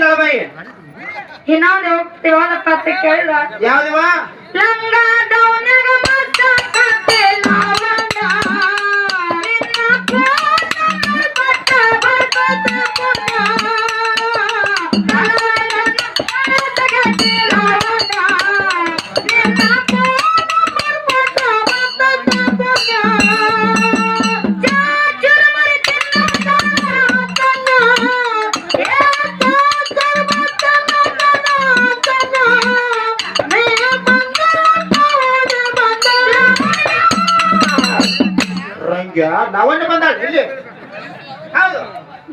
ಕೇಳಿಲ್ಲ ಇನ್ನೊಂದು ಯಾವ್ದಪ್ಪ ಅಂತ ಕೇಳಿದ ಯಾವ್ದವ ಲಂಗ ರಂಗ್ಯ ನವಣ್ಣ ಬಂದಾಳ? ಇಲ್ಲಿ ಹೌದು.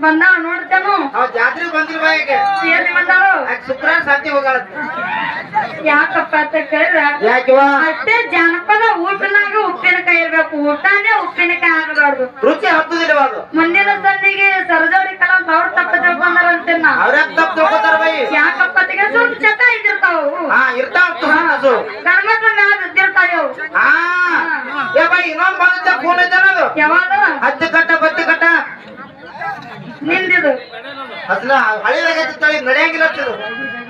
ಬಂದ ನೋಡ್ತೇನು. ಅವ್ ಜಾತ್ರೆ ಬಂದಿಲ್ವಾ ಎಲ್ಲಿ ಬಂದಾಳು? ಶುಕ್ರ ಶುಕ್ರವಾರ ಸಂತೆ ಹೋಗಾಳ ಯಾಕಪ್ಪ ಅಂತ ಕೇಳಿದ್ರ? ಯಾಕಿವ? ಅಷ್ಟೇ ಜಾನಪದ ಊಟನಾಗ ಉಪ್ಪಿನಕಾಯಿ ಇರ್ಬೇಕು. ಊಟನೇ ಉಪ್ಪಿನಕಾಯಿ ಆಗಬಾರ್ದು. ರುಚಿ ಹತ್ತದಿಲ್ಲವ ಅದು? ಮುಂದಿನ ಸಂದಿಗೆ ಸರಜೋಡಿ ಕಲಾ ಅವ್ರ ತಪ್ಪ ತಿಳ್ಕೊಂಡಾರಂತೆ ಅಂತೇನ ಅವ್ರ ತಪ್ಪು ಬೈ? ಯಾಕಪ್ಪ ತಿಗೆ ಸ್ವಲ್ಪ ಚಟ ಇದ್ದಿರ್ತಾವು ಹಾ ಇರ್ತಾವ ಧರ್ಮದ ಮ್ಯಾಲ ಇದ್ದಿರ್ತಾವ ಹಾ. ಏ ಬೈ ಇನ್ನೊಂದ್ ಬಂದ ಫೋನ್ ಯಾವಾಗ? ಹತ್ತು ಕಟ್ಟ ಬತ್ತಿ ಕಟ್ಟ. ನಿಂದಿದು. ಈಗ ನಡೆಯಂಗಿಲ್ಲ.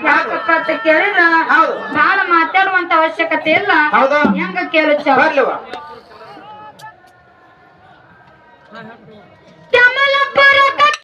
ಯಾಕಪ್ಪ ಅಂತ ಕೇಳಿದ್ರ? ಹೌದು. ಬಹಳ ಮಾತಾಡುವಂತ ಅವಶ್ಯಕತೆ ಇಲ್ಲ. ಹೌದು. ಹೆಂಗ ಕೇಳುತ್ತ ಬರ್ಲಿವ